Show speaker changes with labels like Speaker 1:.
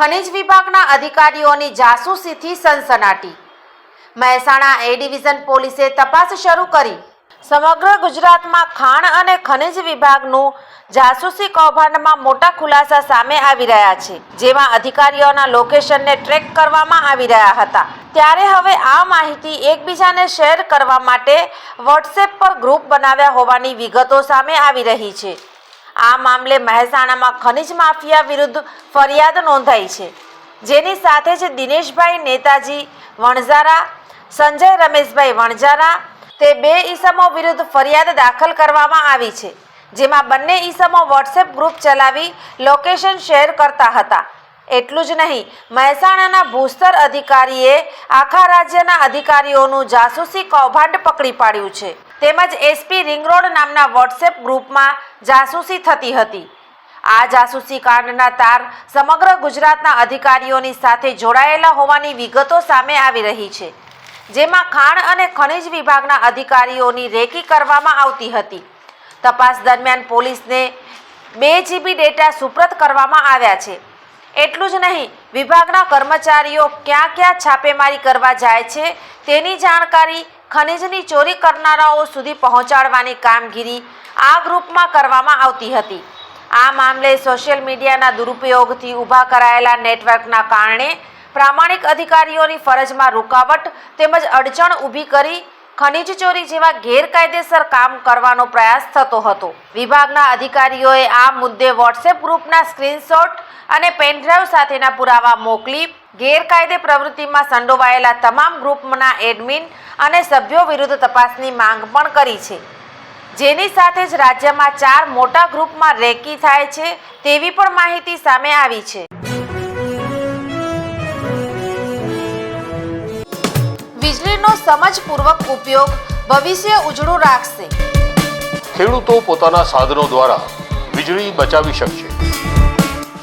Speaker 1: ખનિજ વિભાગના અધિકારીઓની જાસૂસીથી સનસનાટી. મહેસાણા એ ડિવિઝન પોલીસે તપાસ શરૂ કરી. સમગ્ર ગુજરાતમાં ખાણ અને ખનિજ વિભાગનું જાસૂસી કૌભાંડમાં મોટા ખુલાસા સામે આવી રહ્યા છે, જેમાં અધિકારીઓના લોકેશનને ટ્રેક કરવામાં આવી રહ્યા હતા. ત્યારે હવે આ માહિતી એકબીજાને શેર કરવા માટે વોટ્સએપ પર ગ્રુપ બનાવ્યા હોવાની વિગતો સામે આવી રહી છે. આ મામલે મહેસાણામાં ખનિજ માફિયા વિરુદ્ધ ફરિયાદ નોંધાઈ છે. જેની સાથે જ દિનેશભાઈ નેતાજી વણઝારા, સંજય રમેશભાઈ વણઝારા તે બે ઈસમો વિરુદ્ધ ફરિયાદ દાખલ કરવામાં આવી છે, જેમાં બંને ઈસમો વોટ્સએપ ગ્રુપ ચલાવી લોકેશન શેર કરતા હતા. એટલું જ નહીં, મહેસાણાના ભૂસ્તર અધિકારીએ આખા રાજ્યના અધિકારીઓનું જાસૂસી કૌભાંડ પકડી પાડ્યું છે. તેમજ એસપી રિંગ રોડ નામના વોટ્સએપ ગ્રુપમાં જાસૂસી થતી હતી. આ જાસૂસી કાંડના તાર સમગ્ર ગુજરાતના અધિકારીઓની સાથે જોડાયેલા હોવાની વિગતો સામે આવી રહી છે, જેમાં ખાણ અને ખનિજ વિભાગના અધિકારીઓની રેકી કરવામાં આવતી હતી. તપાસ દરમિયાન પોલીસને બે જીબી ડેટા સુપ્રત કરવામાં આવ્યા છે. એટલું જ નહીં, વિભાગના કર્મચારીઓ ક્યાં ક્યાં છાપેમારી કરવા જાય છે તેની જાણકારી ખનિજની ચોરી કરનારાઓ સુધી પહોંચાડવાની કામગીરી આ ગ્રુપમાં કરવામાં આવતી હતી. આ મામલે સોશિયલ મીડિયાના દુરુપયોગથી ઊભા કરાયેલા નેટવર્કના કારણે પ્રામાણિક અધિકારીઓની ફરજમાં રૂકાવટ તેમજ અડચણ ઊભી કરી ખનીજ ચોરી જેવા ગેરકાયદેસર કામ કરવાનો પ્રયાસ થતો હતો. વિભાગના અધિકારીઓએ આ મુદ્દે વોટ્સએપ ગ્રુપના સ્ક્રીનશોટ અને પેનડ્રાઈવ સાથેના પુરાવા મોકલી ગેરકાયદે પ્રવૃત્તિમાં સંડોવાયેલા તમામ ગ્રુપના એડમિન અને સભ્યો વિરુદ્ધ તપાસની માંગ પણ કરી છે. જેની સાથે જ રાજ્યમાં ચાર મોટા ગ્રુપમાં રેકી થાય છે તેવી પણ માહિતી સામે આવી છે. વીજળીનો સમજપૂર્વક ઉપયોગ ભવિષ્ય ઉજળું રાખશે.
Speaker 2: ખેડૂતો પોતાના સાધનો દ્વારા વીજળી બચાવી શકશે.